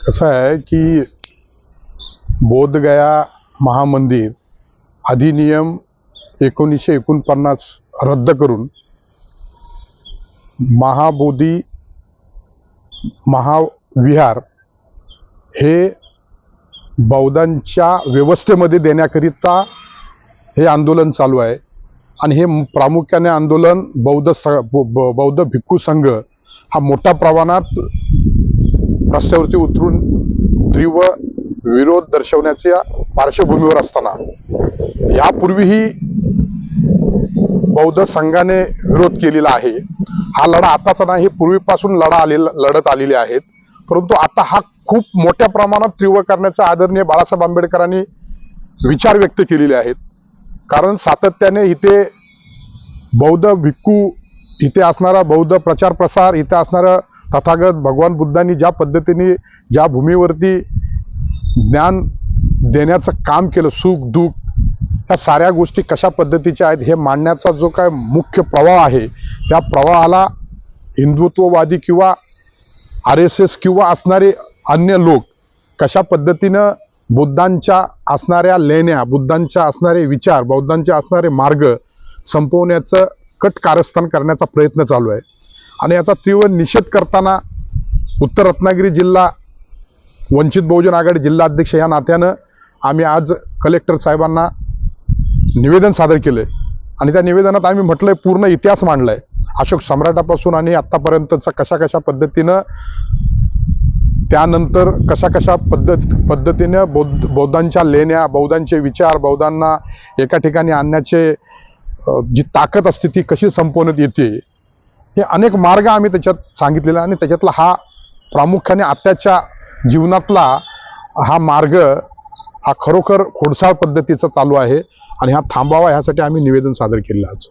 कसं आहे की बोधगया महामंदिर अधिनियम एकोणीसशे एकोणपन्नास रद्द करून महाबोधी महाविहार हे बौद्धांच्या व्यवस्थेमध्ये देण्याकरिता हे आंदोलन चालू आहे. आणि हे प्रामुख्याने आंदोलन बौद्ध स बौद्ध भिक्खू संघ हा मोठ्या प्रमाणात रस्त्यावरती उतरून तीव्र विरोध दर्शवण्याच्या पार्श्वभूमीवर असताना यापूर्वीही बौद्ध संघाने विरोध केलेला आहे. हा लढा आताचा नाही पूर्वीपासून लढा आलेला लढत आलेले आहेत. परंतु आता हा खूप मोठ्या प्रमाणात तीव्र करण्याचा आदरणीय बाळासाहेब आंबेडकरांनी विचार व्यक्त केलेले आहेत. कारण सातत्याने इथे बौद्ध भिक्खू इथे असणारा बौद्ध प्रचार प्रसार इथे असणारं तथागत भगवान बुद्धांनी ज्या पद्धतीने ज्या भूमीवरती ज्ञान देण्याचं काम केलं सुख दुःख ह्या साऱ्या गोष्टी कशा पद्धतीच्या आहेत हे मांडण्याचा जो काय मुख्य प्रवाह आहे त्या प्रवाहाला हिंदुत्ववादी किंवा आर एस एस किंवा असणारे अन्य लोक कशा पद्धतीनं बुद्धांच्या असणाऱ्या लेण्या बुद्धांच्या असणारे विचार बौद्धांचे असणारे मार्ग संपवण्याचं कट कारस्थान करण्याचा प्रयत्न चालू आहे. आणि याचा तीव्र निषेध करताना उत्तर रत्नागिरी जिल्हा वंचित बहुजन आघाडी जिल्हा अध्यक्ष या नात्यानं आम्ही आज कलेक्टर साहेबांना निवेदन सादर केले आणि त्या निवेदनात आम्ही म्हटलंय पूर्ण इतिहास मांडलाय. अशोक सम्राटापासून आणि आत्तापर्यंतचा कशा कशा पद्धतीनं त्यानंतर कशा कशा पद्धत पद्धतीनं बौद्ध बौद्धांच्या लेण्या बौद्धांचे विचार बौद्धांना एका ठिकाणी आणण्याचे जी ताकद असते ती कशी संपवण्यात येते हे अनेक मार्ग आम्ही त्याच्यात सांगितलेला आणि त्याच्यातला हा प्रामुख्याने आत्ताच्या जीवनातला हा मार्ग हा खरोखर खोडसाळ पद्धतीचा चालू आहे. आणि हा थांबावा ह्यासाठी आम्ही निवेदन सादर केलं आज.